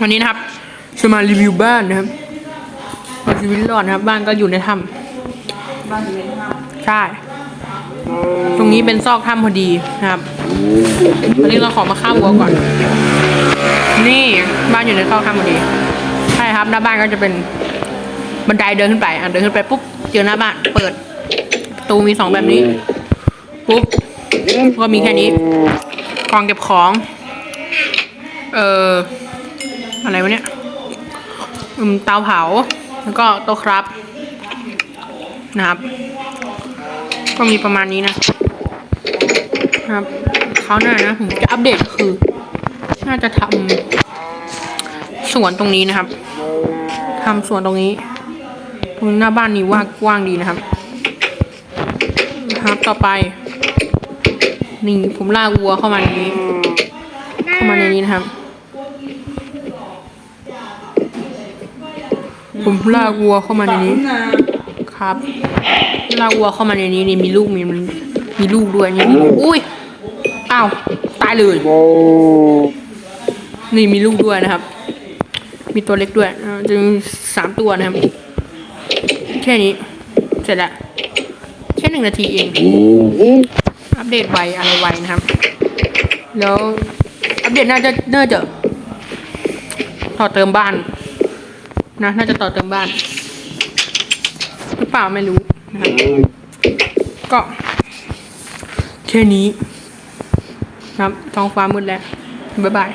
วันนี้นะครับจะมารีวิวบ้านนะครับเอาชีวิตรอดนะครับ บ้านก็อยู่ในถ้บ้านอยู่ในถ้ำใช่ ตรงนี้เป็นซอกถ้ำพอดีนะครับวันนี้เราขอมาฆ่าวัวก่อน นี่บ้านอยู่ในซอกถ้ำพอดี ใช่ครับหน้าบ้านก็จะเป็นบันไดเดินขึ้นไปอะเดินขึ้นไปปุ๊บเจอหน้าบ้าน เปิดประตูมีสองแบบนี้ปุ๊บก็มีแค่นี้กล่องเก็บของ เอ่อ อะไรวะเนี่ยอืมเตาเผา แล้วก็โต๊ะครับ นะครับ ก็มีประมาณนี้นะ ครับเขาวหน้านะผมจะอัปเดตคือ น่าจะทำสวนตรงนี้นะครับทำสวนตรงนี้ ตรงหน้าบ้านนี้ว่างกว้างดีนะครับนะครับต่อไป นี่ผมลากวัวเข้ามาในนี้ เข้ามาในนี้นะครับ ผมลากวัวเข้ามาในำนี้นาครับ ลากวัวเข้ามาในนี้นี่มีลูกมีมันมีลูกด้วยนี่มีลูกอุ้ยอ้าวตายเลยนี่มีลูกด้วยนะครับ มีตัวเล็กด้วยอ่าจะมีสามตัวนะครับ แค่นี้ เสร็จแล้วแค่หนึ่งนาทีเอง อัปเดตไวอะไรไวนะครับ แล้วอัปเดตน่าจะน่าจะต่อเติมบ้าน นะน่าจะต่อเติมบ้าน หรือเปล่าไม่รู้นะครับก็แค่นี้ครับท้องฟ้ามืดแล้วบ๊ายบาย